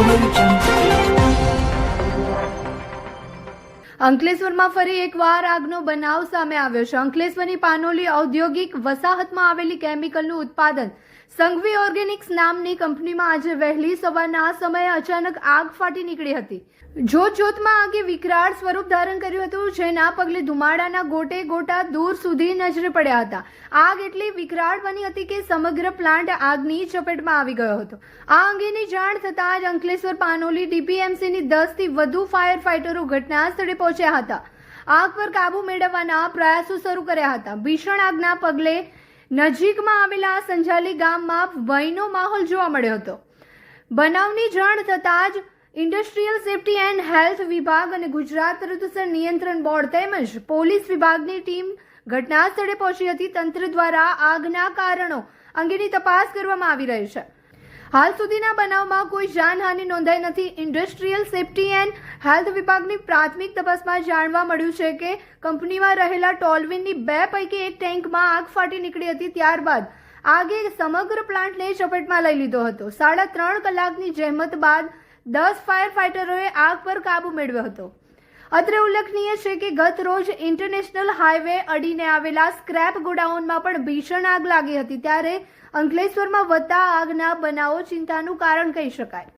我们长。અંકલેશ્વરમાં ફરી એકવાર આગનો બનાવ સામે આવ્યો છે. અંકલેશ્વરની પાનોલી ઔદ્યોગિક વસાહતમાં આવેલી કેમિકલનું ઉત્પાદન સંઘવી ઓર્ગેનિક્સ નામની કંપનીમાં આજે વહેલી સવારના સમયે અચાનક આગ ફાટી નીકળી હતી. જોત જોતમાં આગે વિકરાળ સ્વરૂપ ધારણ કર્યું હતું, જેના પગલે ધુમાડાના ગોટે ગોટા દૂર સુધી નજરે પડ્યા હતા. આગ એટલી વિકરાળ બની હતી કે સમગ્ર પ્લાન્ટ આગની ચપેટમાં આવી ગયો હતો. આ અંગેની જાણ થતાં જ અંકલેશ્વર પાનોલી ડીપીએમસીની દસથી વધુ ફાયર ફાઇટરો ઘટના સ્થળે પહોંચ્યા હતા. આગ પર કાબુ મેળવવાના પ્રયાસો શરૂ કર્યા હતા. ભીષણ આગના પગલે નજીકમાં આવેલા સંજાલી ગામમાં ભયનો માહોલ જોવા મળ્યો હતો. બનાવની જાણ થતાં જ ઇન્ડસ્ટ્રીયલ સેફટી એન્ડ હેલ્થ વિભાગ અને ગુજરાત પ્રદૂષણ નિયંત્રણ બોર્ડ તેમજ પોલીસ વિભાગની ટીમ ઘટના સ્થળે પહોંચી હતી. તંત્ર દ્વારા આગના કારણો અંગેની તપાસ કરવામાં આવી રહી છે. હાલ સુધીના બનાવમાં કોઈ જાનહાનિ નોંધાઈ નથી. ઇન્ડસ્ટ્રીયલ સેફટી એન્ડ હેલ્થ વિભાગની પ્રાથમિક તપાસમાં જાણવા મળ્યું છે કે કંપનીમાં રહેલા ટોલવિનની બે પૈકી એક ટેન્કમાં આગ ફાટી નીકળી હતી ત્યારબાદ આગે સમગ્ર પ્લાન્ટને ચપેટમાં લઈ લીધો હતો. સાડા ત્રણ કલાકની જહેમત બાદ દસ ફાયર ફાઇટરોએ આગ પર કાબુ મેળવ્યો હતો. અત્રે ઉલ્લેખનીય છે કે ગત રોજ ઇન્ટરનેશનલ હાઈવે અડીને આવેલા સ્ક્રેપ ગોડાઉનમાં પણ ભીષણ આગ લાગી હતી. ત્યારે અંકલેશ્વરમાં વધતા આગના બનાવો ચિંતાનું કારણ કહી શકાય.